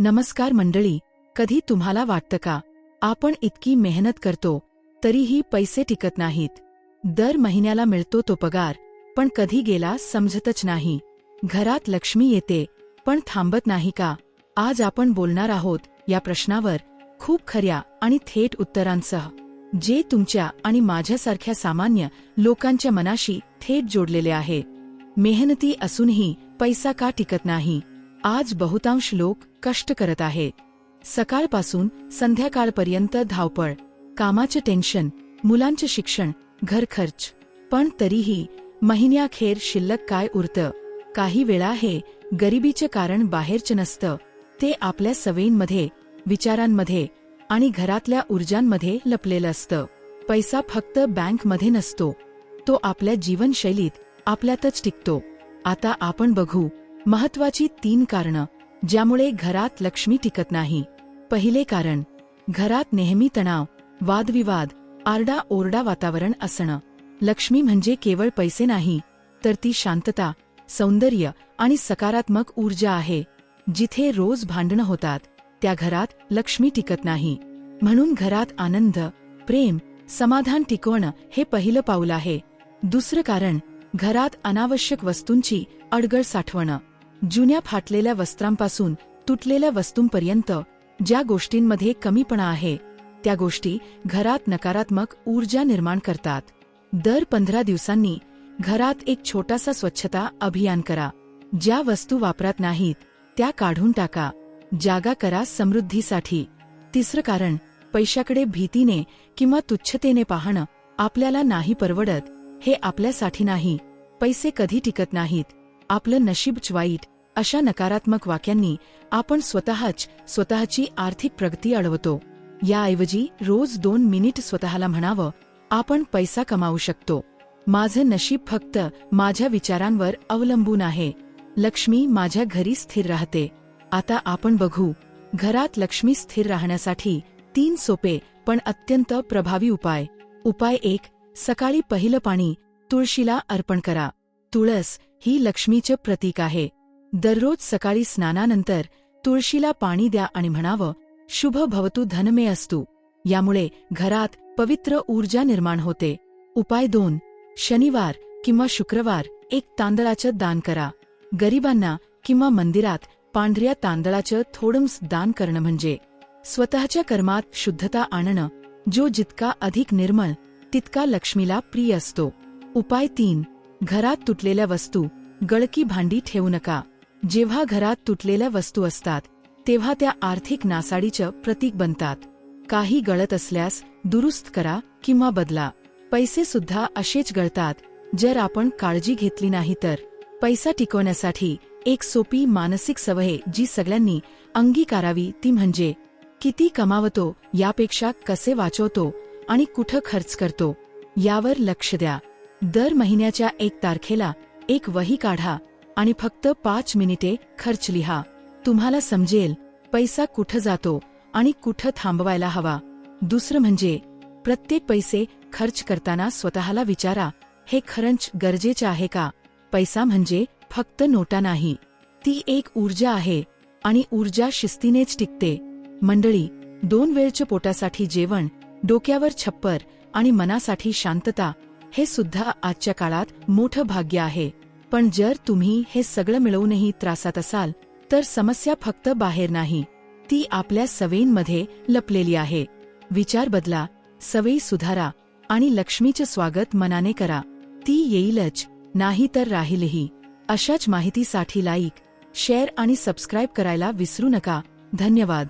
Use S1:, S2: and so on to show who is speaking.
S1: नमस्कार मंडळी कधी तुम्हाला वाटतं का? आपण इतकी मेहनत करतो तरीही पैसे टिकत नाहीत. दर महिन्याला मिळतो तो पगार पण कधी गेला समजतच नाही. घरात लक्ष्मी येते पण थांबत नाही का? आज आपण बोलणार आहोत या प्रश्नावर खूप खऱ्या आणि थेट उत्तरांसह जे तुमच्या आणि माझ्यासारख्या सामान्य लोकांच्या मनाशी थेट जोडलेले आहे. मेहनती असूनही पैसा का टिकत नाही? आज बहुतांश लोक कष्ट करत आहेत सकाळपासून संध्याकाळपर्यंत धावपळ कामाचे टेन्शन मुलांचे शिक्षण घरखर्च पण तरीही महिन्याखेर शिल्लक काय उरतं? काही वेळा हे गरिबीचे कारण बाहेरचे नसतं. ते आपल्या सवयींमध्ये विचारांमध्ये आणि घरातल्या ऊर्जांमध्ये लपलेलं असतं. पैसा फक्त बँकमध्ये नसतो. तो आपल्या जीवनशैलीत आपल्यातच टिकतो. आता आपण बघू महत्वाची तीन कारणं ज्यामुळे घरात लक्ष्मी टिकत नाही. पहिले कारण घरात नेहमी तणाव वादविवाद आरडा ओरडा वातावरण असणं. लक्ष्मी म्हणजे केवळ पैसे नाही तर ती शांतता सौंदर्य आणि सकारात्मक ऊर्जा आहे. जिथे रोज भांडणं होतात त्या घरात लक्ष्मी टिकत नाही. म्हणून घरात आनंद प्रेम समाधान टिकवणं हे पहिलं पाऊल आहे. दुसरं कारण घरात अनावश्यक वस्तूंची अडगळ साठवणं. जुन्या फाटलेल्या वस्त्रांपासून तुटलेल्या वस्तूंपर्यंत ज्या गोष्टींमध्ये कमीपणा आहे त्या गोष्टी घरात नकारात्मक ऊर्जा निर्माण करतात. दर पंधरा दिवसांनी घरात एक छोटासा स्वच्छता अभियान करा. ज्या वस्तू वापरात नाहीत त्या काढून टाका. जागा करा समृद्धीसाठी. तिसरं कारण पैशाकडे भीतीने किंवा तुच्छतेने पाहणं आपल्याला नाही परवडत हे आपल्यासाठी नाही. पैसे कधी टिकत नाहीत. आपलं नशीबच वाईट अशा नकारात्मक वाक्यांनी आपण स्वतःच स्वतःची आर्थिक प्रगती अडवतो. याऐवजी रोज दोन मिनिट स्वतःला म्हणावं आपण पैसा कमावू शकतो. माझं नशीब फक्त माझ्या विचारांवर अवलंबून आहे. लक्ष्मी माझ्या घरी स्थिर राहते. आता आपण बघू घरात लक्ष्मी स्थिर राहण्यासाठी तीन सोपे पण अत्यंत प्रभावी उपाय. उपाय एक सकाळी पहिलं पाणी तुळशीला अर्पण करा. तुळस ही लक्ष्मीचं प्रतीक आहे. दररोज सकाळी स्नानानंतर तुळशीला पाणी द्या आणि म्हणावं शुभ भवतु धनमे असतू. यामुळे घरात पवित्र ऊर्जा निर्माण होते. उपाय दोन शनिवार किंवा शुक्रवार एक तांदळाचं दान करा. गरिबांना किंवा मंदिरात पांढऱ्या तांदळाचं थोडंस दान करणं म्हणजे स्वतःच्या कर्मात शुद्धता आणणं जो जितका अधिक निर्मळ तितका लक्ष्मीला प्रिय असतो. उपाय तीन घरात तुटलेल्या वस्तू गळकी भांडी ठेवू नका. जेव्हा घरात तुटलेल्या वस्तू असतात तेव्हा त्या आर्थिक नासाडीचं प्रतीक बनतात. काही गळत असल्यास दुरुस्त करा किंवा बदला. पैसे सुद्धा असेच गळतात जर आपण काळजी घेतली नाही तर. पैसा टिकवण्यासाठी एक सोपी मानसिक सवय जी सगळ्यांनी अंगीकारावी ती म्हणजे किती कमावतो यापेक्षा कसे वाचवतो आणि कुठं खर्च करतो यावर लक्ष द्या. दर महिन्याच्या एक तारखेला एक वही काढा आणि फक्त पाच मिनिटे खर्च लिहा. तुम्हाला समजेल पैसा कुठं जातो आणि कुठं थांबवायला हवा. दुसरं म्हणजे प्रत्येक पैसे खर्च करताना स्वतःला विचारा हे खरंच गरजेचे आहे का? पैसा म्हणजे फक्त नोटा नाही ती एक ऊर्जा आहे आणि ऊर्जा शिस्तीनेच टिकते. मंडळी दोन वेळच्या पोटासाठी जेवण डोक्यावर छप्पर आणि मनासाठी शांतता हे सुद्धा आजच्या काळात मोठं भाग्य आहे. पण जर तुम्ही हे सगळं मिळवूनही त्रासात असाल तर समस्या फक्त बाहेर नाही. ती आपल्या सवयींमध्ये लपलेली आहे. विचार बदला सवयी सुधारा आणि लक्ष्मीचे स्वागत मनाने करा. ती येईलच नाही तर राहीलही. अशाच माहितीसाठी लाईक शेअर आणि सबस्क्राईब करायला विसरू नका. धन्यवाद.